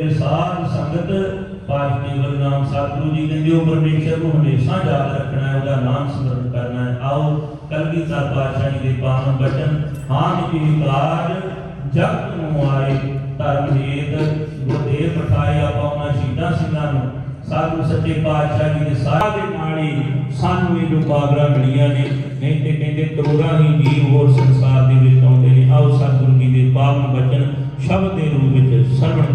ਇਹ ਸਾਧ ਸੰਗਤ ਪਾਠ ਕੇਵਲ ਸਤਿਗੁਰੂ ਜੀ ਕਹਿੰਦੇ ਉਹ ਪਰਮੇਸ਼ਰ ਨੂੰ ਹਮੇਸ਼ਾ ਯਾਦ ਰੱਖਣਾ ਹੈ, ਉਹਦਾ ਨਾਮ ਸਿਮਰਨ ਕਰਨਾ ਹੈ। ਆਓ ਕਲਗੀ ਸਾਹਿਬ ਪਾਤਸ਼ਾਹ ਜੀ ਦੇ ਪਾਵਨ ਬਚਨ ਹਾਂ ਜੀ ਕਾਜ ਜਗਤ ਨੂੰ ਆਏ, ਧਰਮ ਹੇਤ ਗੁਰਦੇਵ ਪਠਾਏ, ਆਪਾਂ ਉਹਨਾਂ ਸ਼ਹੀਦਾਂ ਸਿੰਘਾਂ ਨੂੰ ਸਾਧੂ ਸੱਚੇ ਪਾਤਸ਼ਾਹ ਜੀ ਦੇ ਸਾਹ ਦੇ ਨਾਲ ਸਾਨੂੰ ਇਹ ਜੋ ਬਾਬਰਾਂ ਮਿਲੀਆਂ ਨੇ, ਨਹੀਂ ਤੇ ਕਹਿੰਦੇ ਕਰੋੜਾਂ ਹੀ ਜੀਵ ਹੋਰ ਸੰਸਾਰ ਦੇ ਵਿੱਚ ਆਉਂਦੇ ਨੇ। ਆਓ ਸਤਿਗੁਰੂ ਜੀ ਦੇ ਪਾਵਨ ਬਚਨ ਸ਼ਬਦ ਦੇ ਰੂਪ ਵਿੱਚ ਸਰਵਣ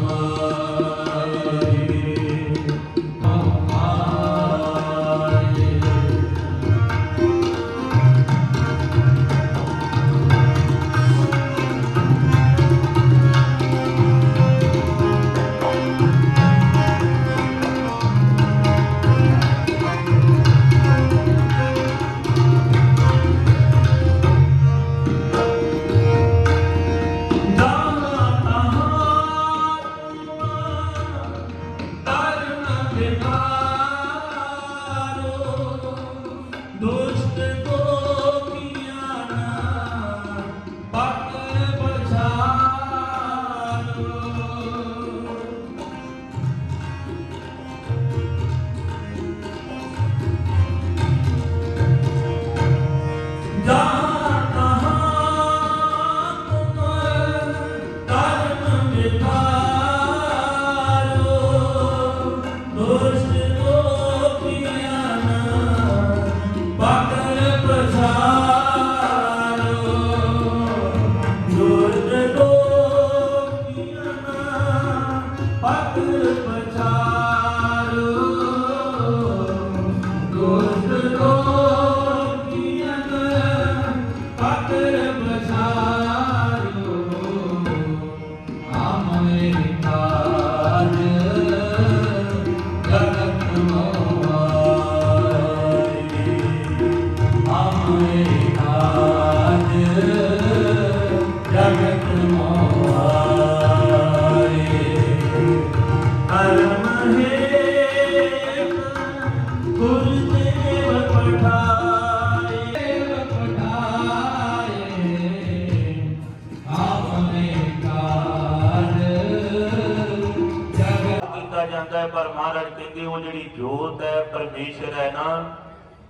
ਜਿਹੜੀ ਪਰਮੇਸ਼ਰ ਹੈ ਨਾ,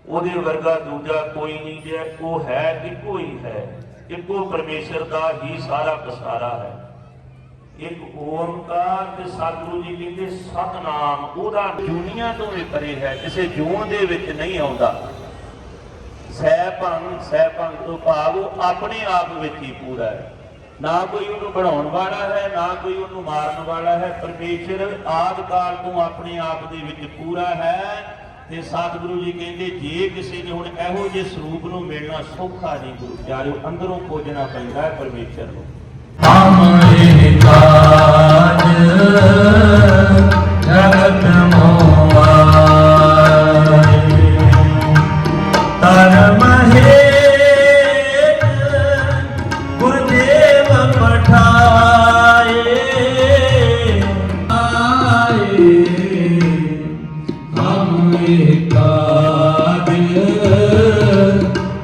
ਉਹਦੇ ਵਰਗਾ ਦੂਜਾ ਕੋਈ ਨਹੀਂ ਜੇ ਉਹ ਹੈ, ਇੱਕੋ ਹੀ ਹੈ। ਇੱਕੋ ਪਰਮੇਸ਼ਰ ਦਾ ਹੀ ਸਾਰਾ ਪਸਾਰਾ ਹੈ। ਇੱਕ ਓਮਕਾਰ ਤੇ ਸਤਿਗੁਰੂ ਜੀ ਕਹਿੰਦੇ, ਸਤਨਾਮ। ਉਹਦਾ ਜੂਨੀਆਂ ਤੋਂ ਵੀ ਪਰੇ ਹੈ, ਕਿਸੇ ਜੂਨ ਦੇ ਵਿੱਚ ਨਹੀਂ ਆਉਂਦਾ। ਸਹਿ ਭੰਗ ਸਹਿ ਭੰਗ ਤੋਂ ਭਾਵ ਉਹ ਆਪਣੇ ਆਪ ਵਿੱਚ ਹੀ ਪੂਰਾ ਹੈ। ਨਾ ਕੋਈ ਉਹਨੂੰ ਬਣਾਉਣ ਵਾਲਾ ਹੈ, ਨਾ ਕੋਈ ਉਹਨੂੰ ਮਾਰਨ ਵਾਲਾ ਹੈ। ਪਰਮੇਸ਼ਰ ਆਦਿ ਕਾਲ ਤੋਂ ਆਪਣੇ ਆਪ ਦੇ ਵਿੱਚ ਪੂਰਾ ਹੈ ਤੇ ਸਤਿਗੁਰੂ ਜੀ ਕਹਿੰਦੇ, ਜੇ ਕਿਸੇ ਨੇ ਹੁਣ ਇਹੋ ਜਿਹੇ ਸਰੂਪ ਨੂੰ ਮਿਲਣਾ ਸੌਖਾ ਨਹੀਂ ਗੁਰੂ ਪਿਆਰਿਓ, ਅੰਦਰੋਂ ਖੋਜਣਾ ਪੈਂਦਾ ਹੈ ਪਰਮੇਸ਼ਰ ਨੂੰ। ਹਮਰੇ ਕਾਜ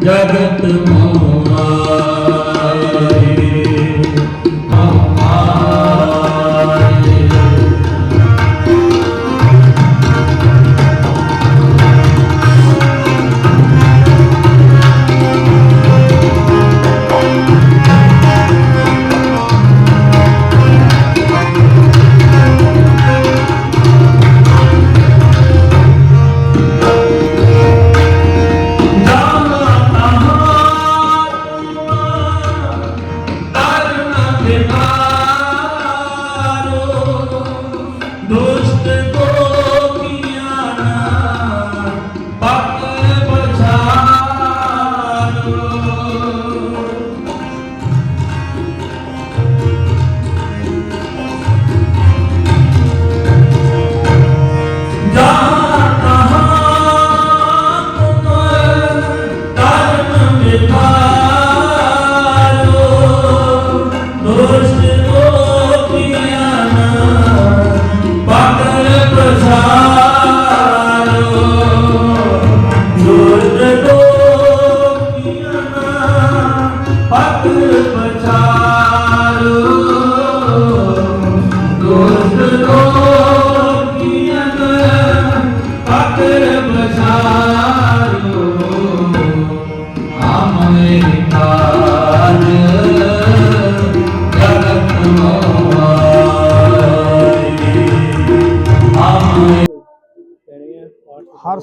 ਜਗਤ ਮੋਆਏ Bye.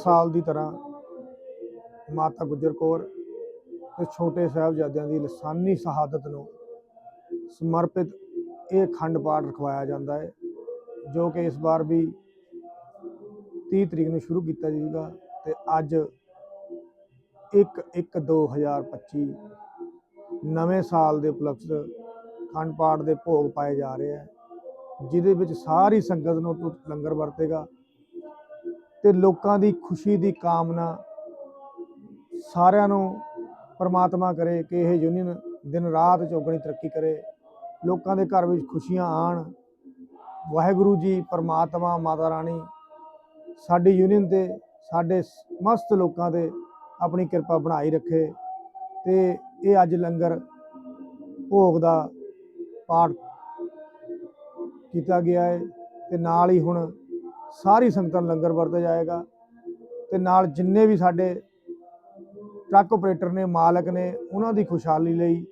ਸਾਲ ਦੀ ਤਰ੍ਹਾਂ ਮਾਤਾ ਗੁਜਰ ਕੌਰ ਤੇ ਛੋਟੇ ਸਾਹਿਬਜ਼ਾਦਿਆਂ ਦੀ ਲਸਾਨੀ ਸ਼ਹਾਦਤ ਨੂੰ ਸਮਰਪਿਤ ਇਹ ਖੰਡ ਪਾਠ ਰਖਵਾਇਆ ਜਾਂਦਾ ਹੈ, ਜੋ ਕਿ ਇਸ ਵਾਰ ਵੀ 30 ਤਰੀਕ ਨੂੰ ਸ਼ੁਰੂ ਕੀਤਾ ਜਾਏਗਾ ਤੇ ਅੱਜ 1 1 2025 ਨਵੇਂ ਸਾਲ ਦੇ ਉਪਲਕਸ਼ ਖੰਡ ਪਾਠ ਦੇ ਭੋਗ ਪਾਏ ਜਾ ਰਹੇ ਹੈ, ਜਿਹਦੇ ਵਿੱਚ ਸਾਰੀ ਸੰਗਤ ਨੂੰ ਲੰਗਰ ਵਰਤੇਗਾ। ਤੇ ਲੋਕਾਂ ਦੀ ਖੁਸ਼ੀ ਦੀ ਕਾਮਨਾ ਸਾਰਿਆਂ ਨੂੰ ਪਰਮਾਤਮਾ ਕਰੇ ਕਿ ਇਹ ਯੂਨੀਅਨ ਦਿਨ ਰਾਤ ਚੌਗਣੀ ਤਰੱਕੀ ਕਰੇ, ਲੋਕਾਂ ਦੇ ਘਰ ਵਿੱਚ ਖੁਸ਼ੀਆਂ ਆਣ। ਵਾਹਿਗੁਰੂ ਜੀ, ਪਰਮਾਤਮਾ, ਮਾਤਾ ਰਾਣੀ, ਸਾਡੀ ਯੂਨੀਅਨ ਤੇ ਸਾਡੇ ਮਸਤ ਲੋਕਾਂ ਤੇ ਆਪਣੀ ਕਿਰਪਾ ਬਣਾਈ ਰੱਖੇ ਤੇ ਇਹ ਅੱਜ ਲੰਗਰ ਭੋਗ ਦਾ ਪਾਠ ਕੀਤਾ ਗਿਆ ਹੈ ਤੇ ਨਾਲ ਹੀ ਹੁਣ ਸਾਰੀ ਸੰਗਤਾਂ ਨੂੰ ਲੰਗਰ ਵਰਤਿਆ ਜਾਏਗਾ ਤੇ ਨਾਲ ਜਿੰਨੇ ਵੀ ਸਾਡੇ ਟਰੱਕ ਆਪਰੇਟਰ ਨੇ ਮਾਲਕ ਨੇ ਉਹਨਾਂ ਦੀ ਖੁਸ਼ਹਾਲੀ ਲਈ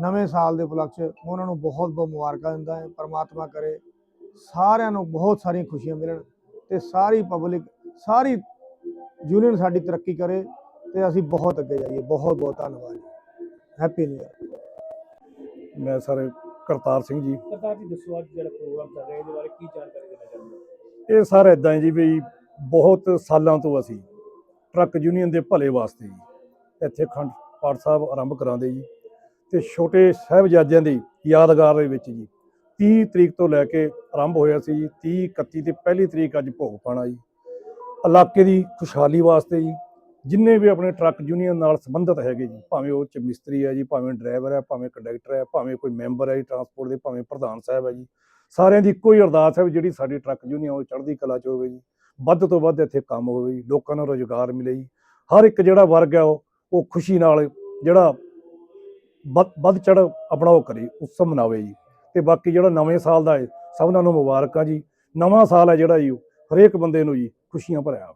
ਨਵੇਂ ਸਾਲ ਦੇ ਉਪਲਕਸ਼ ਮੈਂ ਉਹਨਾਂ ਨੂੰ ਬਹੁਤ ਬਹੁਤ ਮੁਬਾਰਕਾਂ ਦਿੰਦਾ ਹਾਂ ਪਰਮਾਤਮਾ ਕਰੇ ਸਾਰਿਆਂ ਨੂੰ ਬਹੁਤ ਸਾਰੀਆਂ ਖੁਸ਼ੀਆਂ ਮਿਲਣ ਤੇ ਸਾਰੀ ਪਬਲਿਕ ਸਾਰੀ ਯੂਨੀਅਨ ਸਾਡੀ ਤਰੱਕੀ ਕਰੇ ਤੇ ਅਸੀਂ ਬਹੁਤ ਅੱਗੇ ਜਾਈਏ। ਬਹੁਤ ਬਹੁਤ ਧੰਨਵਾਦ ਜੀ। ਹੈਪੀ ਨਿਊ ਇਅਰ ਮੈਂ ਸਰ ਕਰਤਾਰ ਸਿੰਘ ਜੀ। ਸਰਦਾਰ ਜੀ ਦੱਸੋ ਅੱਜ ਜਿਹੜਾ ਪ੍ਰੋਗਰਾਮ ਚੱਲ ਰਿਹਾ ਇਹਦੇ ਬਾਰੇ ਕੀ ਜਾਣਕਾਰੀ? ਇਹ ਸਾਰਾ ਇਦਾਂ ਹੈ ਜੀ ਵੀ ਬਹੁਤ ਸਾਲਾਂ ਤੋਂ ਅਸੀਂ ਟਰੱਕ ਯੂਨੀਅਨ ਦੇ ਭਲੇ ਵਾਸਤੇ ਜੀ, ਇੱਥੇ ਖੰਡ ਪਾਠ ਸਾਹਿਬ ਆਰੰਭ ਕਰਾਉਂਦੇ ਜੀ ਤੇ ਛੋਟੇ ਸਾਹਿਬਜ਼ਾਦਿਆਂ ਦੀ ਯਾਦਗਾਰ ਦੇ ਵਿੱਚ ਜੀ 30 ਤਰੀਕ ਤੋਂ ਲੈ ਕੇ ਆਰੰਭ ਹੋਇਆ ਸੀ ਜੀ 30 31 ਤੇ ਪਹਿਲੀ ਤਰੀਕ ਅੱਜ ਭੋਗ ਪਾਣਾ ਜੀ। ਇਲਾਕੇ ਦੀ ਖੁਸ਼ਹਾਲੀ ਵਾਸਤੇ ਜੀ, ਜਿੰਨੇ ਵੀ ਆਪਣੇ ਟਰੱਕ ਯੂਨੀਅਨ ਨਾਲ ਸੰਬੰਧਿਤ ਹੈਗੇ ਜੀ, ਭਾਵੇਂ ਉਹ ਚ ਮਿਸਤਰੀ ਹੈ ਜੀ, ਭਾਵੇਂ ਡਰਾਈਵਰ ਹੈ, ਭਾਵੇਂ ਕੰਡਕਟਰ ਹੈ, ਭਾਵੇਂ ਕੋਈ ਮੈਂਬਰ ਹੈ ਜੀ ਟਰਾਂਸਪੋਰਟ ਦੇ, ਭਾਵੇਂ ਪ੍ਰਧਾਨ ਸਾਹਿਬ ਹੈ ਜੀ ਸਾਰਿਆਂ ਦੀ ਇੱਕੋ ਹੀ ਅਰਦਾਸ ਹੈ ਵੀ ਜਿਹੜੀ ਸਾਡੀ ਟਰੱਕ ਯੂਨੀਅਨ ਉਹ ਚੜ੍ਹਦੀ ਕਲਾ ਚ ਹੋਵੇ ਜੀ। ਵੱਧ ਤੋਂ ਵੱਧ ਇੱਥੇ ਕੰਮ ਹੋਵੇ ਜੀ, ਲੋਕਾਂ ਨੂੰ ਰੋਜ਼ਗਾਰ ਮਿਲੇ ਜੀ। ਹਰ ਇੱਕ ਜਿਹੜਾ ਵਰਗ ਹੈ ਉਹ ਉਹ ਖੁਸ਼ੀ ਨਾਲ ਜਿਹੜਾ ਵੱਧ ਵੱਧ ਚੜ ਆਪਣਾ ਉਹ ਕਰੇ, ਉਤਸਵ ਮਨਾਵੇ ਜੀ। ਤੇ ਬਾਕੀ ਜਿਹੜਾ ਨਵੇਂ ਸਾਲ ਦਾ ਹੈ ਸਭਨਾਂ ਨੂੰ ਮੁਬਾਰਕਾਂ ਜੀ। ਨਵਾਂ ਸਾਲ ਹੈ ਜਿਹੜਾ ਜੀ ਉਹ ਹਰੇਕ ਬੰਦੇ ਨੂੰ ਜੀ, ਖੁਸ਼ੀਆਂ ਭਰਿਆ